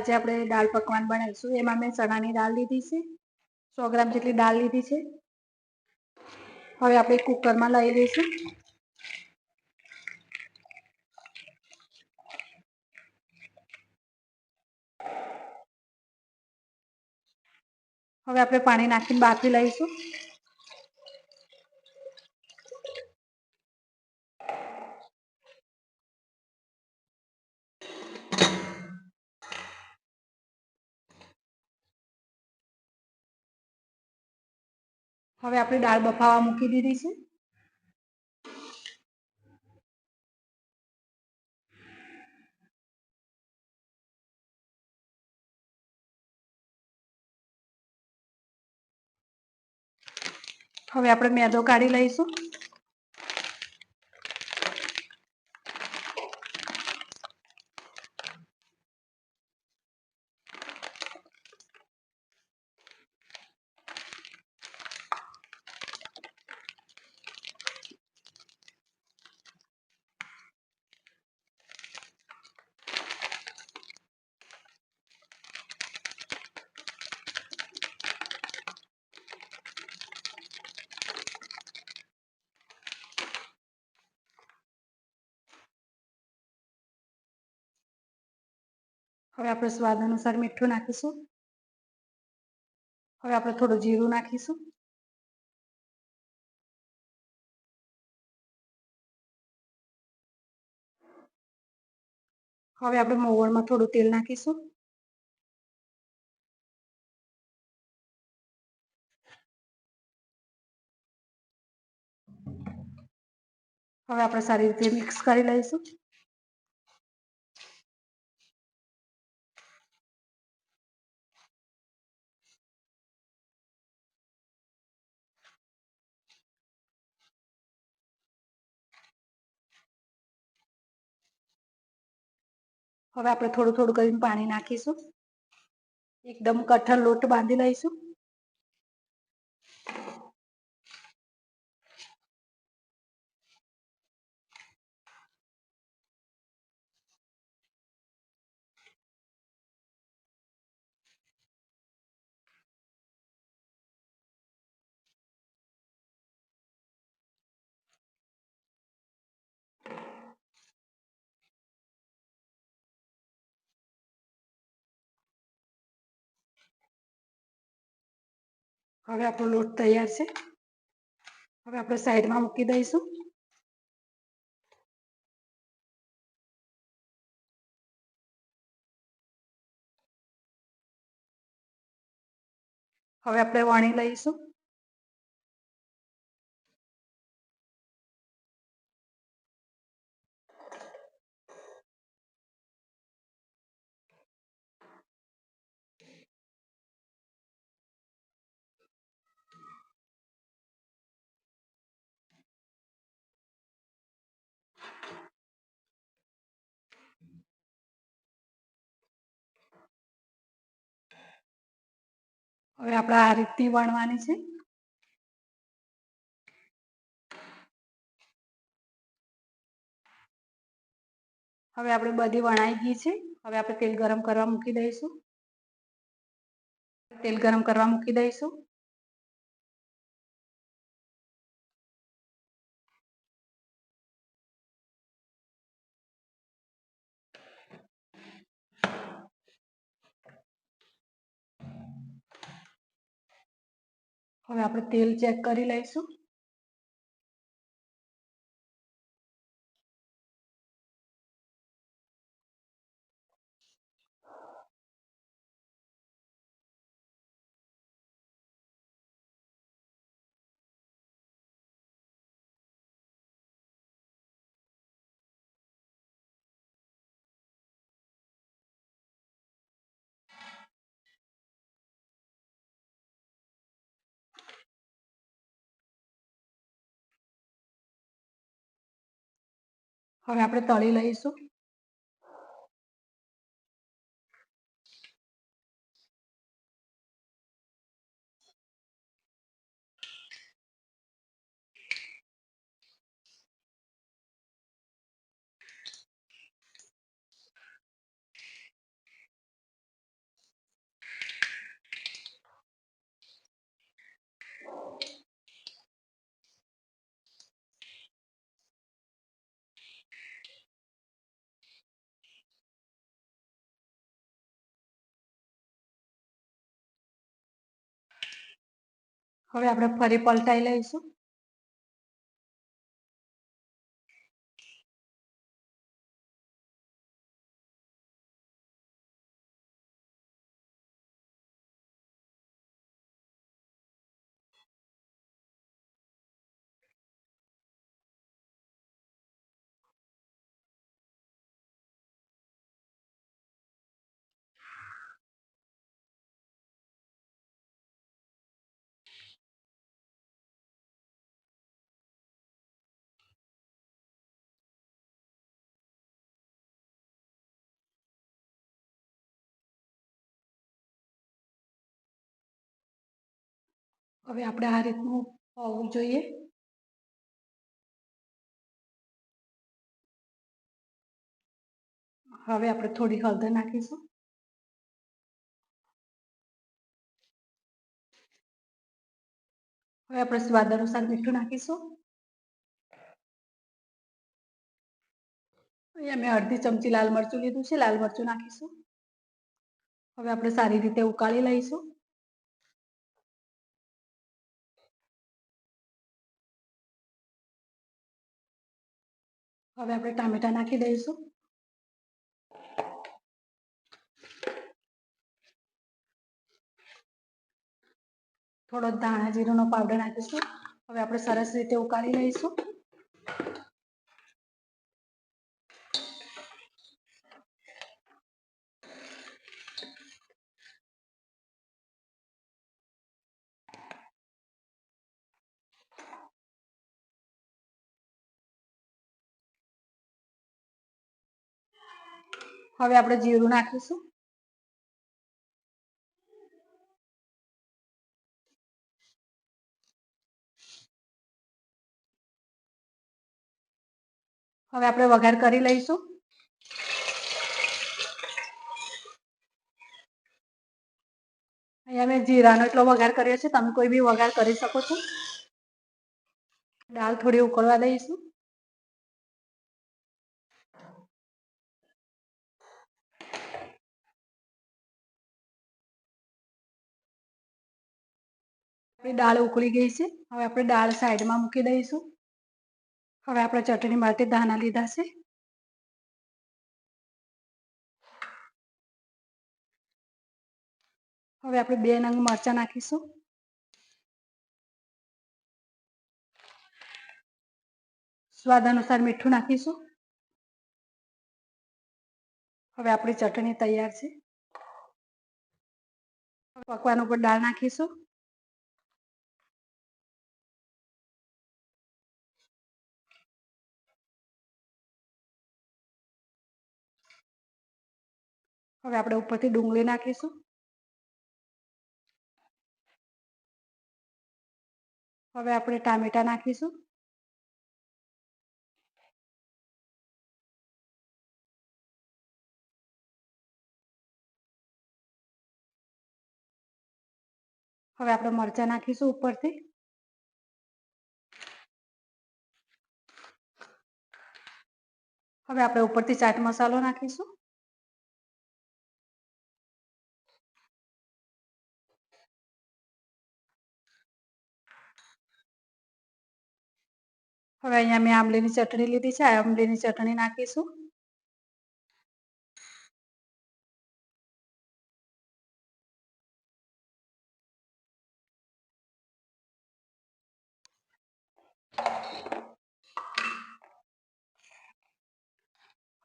આજે આપણે દાળ પકવાન બનાવીશું. એમાં મેં ચણાની દાળ લીધી છે. સો ગ્રામ જેટલી દાળ લીધી છે. હવે આપણે કુકરમાં લઈ લઈશું. હવે આપણે પાણી નાખીને બાફી લઈશું. હવે આપણે દાળ બફાવા મૂકી દીધી છે. હવે આપણે મેદો કાઢી લઈશું. હવે આપણે સ્વાદ અનુસાર મીઠું નાખીશું. હવે આપણે થોડું જીરું નાખીશું. હવે આપણે મોવણમાં થોડું તેલ નાખીશું. હવે આપણે સારી રીતે મિક્સ કરી લઈશું. હવે આપણે થોડું થોડું કરીને પાણી નાખીશું. એકદમ કઠણ લોટ બાંધી લઈશું. હવે આપણો લોટ તૈયાર છે. હવે આપણે સાઈડમાં મૂકી દઈશું. હવે આપણે વણી લઈશું. હવે આપણે આ રીતની વણવાની છે. હવે આપણે બધી વણાઈ ગઈ છે. હવે આપણે તેલ ગરમ કરવા મૂકી દઈશું. તેલ ગરમ કરવા મૂકી દઈશું. હવે આપણે તેલ ચેક કરી લઈશું. હવે આપણે તળી લઈશું. હવે આપણે ફરી પલટાઈ લઈશું. હવે આપણે આ રીતનું હોવું જોઈએ. હવે આપણે થોડી હળદર નાખીશું. હવે આપણે સ્વાદ અનુસાર મીઠું નાખીશું. અહીંયા મેં અડધી ચમચી લાલ મરચું લીધું છે, લાલ મરચું નાખીશું. હવે આપણે સારી રીતે ઉકાળી લઈશું. હવે આપણે ટામેટા નાખી દઈશું. થોડો ધાણા જીરુંનો પાવડર નાખીશું. હવે આપણે સરસ રીતે ઉકાળી લઈશું. હવે આપણે જીરું નાખીશું. હવે આપણે વઘાર કરી લઈશું. અહીંયા મેં જીરાનો એટલો વઘાર કર્યો છે, તમે કોઈ બી વઘાર કરી શકો છો. દાળ થોડી ઉકળવા દઈશું. આપણી દાળ ઉકળી ગઈ છે. હવે આપણે દાળ સાઈડમાં મૂકી દઈશું. હવે આપણે ચટણી માટે ધાણા લીધા છે. હવે આપણે બે નંગ મરચાં નાખીશું. સ્વાદ અનુસાર મીઠું નાખીશું. હવે આપણી ચટણી તૈયાર છે. પકવાન ઉપર દાળ નાખીશું. હવે આપણે ઉપરથી ડુંગળી નાખીશું. હવે આપણે ટામેટા નાખીશું. હવે આપણે મરચાં નાખીશું ઉપરથી. હવે આપણે ઉપરથી ચાટ મસાલો નાખીશું. હવે અહીંયા મેં આંબલીની ચટણી લીધી છે. આંબલીની ચટણી નાખીશું.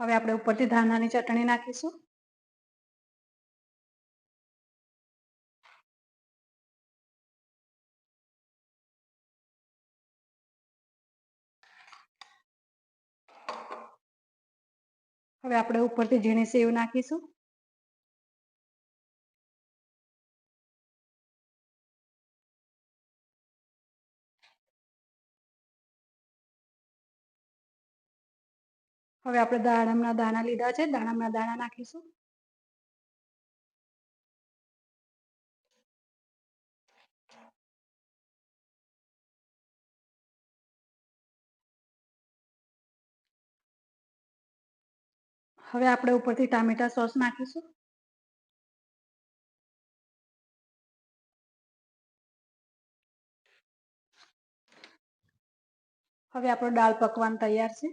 હવે આપણે ઉપરથી ધાનાની ચટણી નાખીશું. હવે આપણે ઉપરથી ઝીણી સેવ નાખીશું. હવે આપણે દાડમના દાણા લીધા છે. દાડમના દાણા નાખીશું. હવે આપણે ઉપરથી ટામેટા સોસ નાખીશું. હવે આપણો દાળ પકવાન તૈયાર છે.